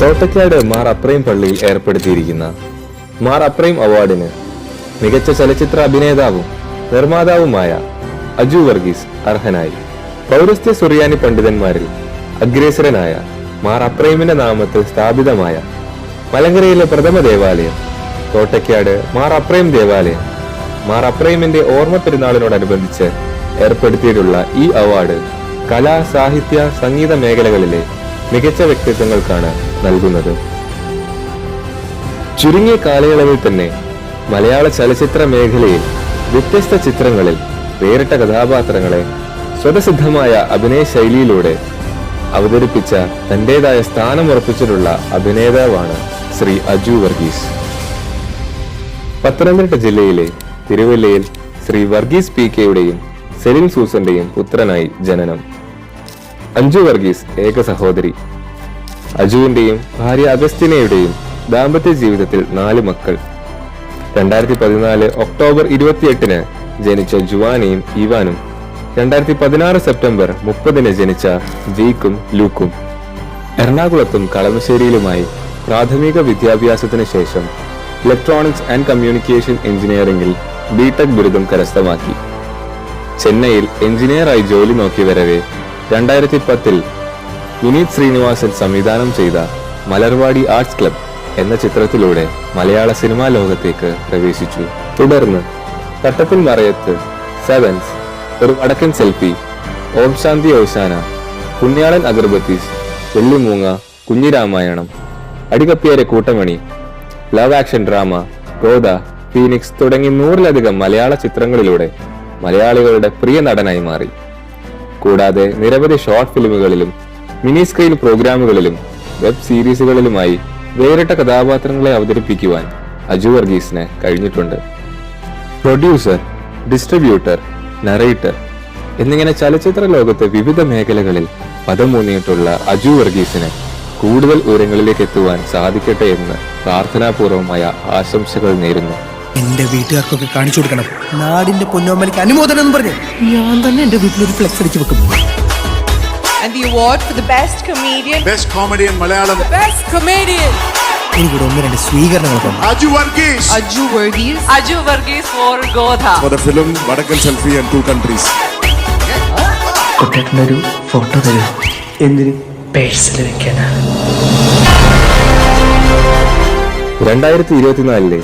തോട്ടക്കാട് മാർ അപ്രൈം പള്ളിയിൽ ഏർപ്പെടുത്തിയിരിക്കുന്ന മാർ അപ്രൈം അവാർഡിന് മികച്ച ചലച്ചിത്ര അഭിനേതാവും നിർമ്മാതാവുമായ അജു വർഗീസ് അർഹനായി. പൗരസ്ത്യ സുറിയാനി പണ്ഡിതന്മാരിൽ അഗ്രേസരനായ മാർ അപ്രൈമിന്റെ നാമത്തിൽ സ്ഥാപിതമായ മലങ്കരയിലെ പ്രഥമ ദേവാലയം തോട്ടക്കാട് മാർ അപ്രൈം ദേവാലയം മാർ അപ്രൈമിന്റെ ഓർമ്മ പെരുന്നാളിനോടനുബന്ധിച്ച് ഏർപ്പെടുത്തിയിട്ടുള്ള ഈ അവാർഡ് കലാ സാഹിത്യ സംഗീത മേഖലകളിലെ മികച്ച വ്യക്തിത്വങ്ങൾക്കാണ് നൽകുന്നത്. ചുരുങ്ങിയ കാലയളവിൽ തന്നെ മലയാള ചലച്ചിത്ര മേഖലയിൽ വ്യത്യസ്ത ചിത്രങ്ങളിൽ വേറിട്ട കഥാപാത്രങ്ങളെ സ്വതസിദ്ധമായ അഭിനയ ശൈലിയിലൂടെ അവതരിപ്പിച്ച തന്റേതായ സ്ഥാനമുറപ്പിച്ചിട്ടുള്ള അഭിനേതാവാണ് ശ്രീ അജു വർഗീസ്. പത്തനംതിട്ട ജില്ലയിലെ തിരുവല്ലയിൽ ശ്രീ വർഗീസ് പി കെയുടെയും സെലിൻ സൂസന്റെയും പുത്രനായി ജനനം. അഞ്ജു വർഗീസ് ഏക സഹോദരി. അജുവിന്റെയും ഭാര്യ അഗസ്റ്റിനയുടെയും ദാമ്പത്യ ജീവിതത്തിൽ നാല് മക്കൾ. രണ്ടായിരത്തി പതിനാല് ഒക്ടോബർ ഇരുപത്തിയെട്ടിന് ജനിച്ച ജുവാനയും ഇവാനും രണ്ടായിരത്തി പതിനാറ് സെപ്റ്റംബർ മുപ്പതിന് ജനിച്ച വീക്കും ലൂക്കും. എറണാകുളത്തും കളമശ്ശേരിയിലുമായി പ്രാഥമിക വിദ്യാഭ്യാസത്തിന് ശേഷം ഇലക്ട്രോണിക്സ് ആൻഡ് കമ്മ്യൂണിക്കേഷൻ എഞ്ചിനീയറിംഗിൽ ബിടെക് ബിരുദം കരസ്ഥമാക്കി. ചെന്നൈയിൽ എഞ്ചിനീയറായി ജോലി നോക്കി വരവെ രണ്ടായിരത്തി പത്തിൽ വിനീത് ശ്രീനിവാസൻ സംവിധാനം ചെയ്ത മലർവാടി ആർട്സ് ക്ലബ് എന്ന ചിത്രത്തിലൂടെ മലയാള സിനിമാ ലോകത്തേക്ക് പ്രവേശിച്ചു. തുടർന്ന് തട്ടപ്പിൻ മറയത്ത് സെവൻസ് ഒരു വടക്കൻ selfie Om Shanti Oshana Punyalan Agarbattis Vellimoonga Kunjiramayanam Adi Kapyare Kootamani love action drama Godha Phoenix തുടങ്ങി നൂറിലധികം മലയാള ചിത്രങ്ങളിലൂടെ മലയാളികളുടെ പ്രിയ നടനായി മാറി. കൂടാതെ നിരവധി ഷോർട്ട് ഫിലിമുകളിലും മിനി സ്ക്രീൻ പ്രോഗ്രാമുകളിലും വെബ് സീരീസുകളിലുമായി വേറിട്ട കഥാപാത്രങ്ങളെ അവതരിപ്പിക്കുവാൻ അജു വർഗീസിന് കഴിഞ്ഞിട്ടുണ്ട്. പ്രൊഡ്യൂസർ ഡിസ്ട്രിബ്യൂട്ടർ നറേറ്റർ എന്നിങ്ങനെ ചലച്ചിത്ര ലോകത്തെ വിവിധ മേഖലകളിൽ പദമൂന്നിയിട്ടുള്ള അജു വർഗീസിന് കൂടുതൽ ഉയരങ്ങളിലേക്ക് എത്തുവാൻ സാധിക്കട്ടെ എന്ന് പ്രാർത്ഥനാപൂർവമായ ആശംസകൾ നേരുന്നു. എന്റെ വീട്ടുകാർക്കൊക്കെ കാണിച്ചു കൊടുക്കണം. നാടിന്റെ പൊന്നോമ്മലിക്ക് അനുമോദനം പറഞ്ഞു ഞാൻ തന്നെ എന്റെ വീട്ടിലൊരു ഫ്ലെക്സ് അടിച്ചു വെക്കും the award for the best comedian. Best comedy in Malayalam. Best comedian. എനിക്കിവിടെ ഒന്ന് രണ്ട് സ്വീകരണങ്ങൾ തന്നു Aju Varghese Aju Varghese. Aju Varghese for Godha. for the film Vadakkal Selfie and Two Countries. കുട്ടേട്ടനൊരു ഫോട്ടോ തരൂ എന്തിന് പേഴ്സിൽ വെക്കാനാ രണ്ടായിരത്തി ഇരുപത്തിനാലിലെ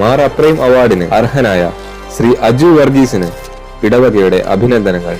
മാർ അപ്രൈം അവാർഡിന് അർഹനായ ശ്രീ അജു വർഗീസിന് ഇടവകയുടെ അഭിനന്ദനങ്ങൾ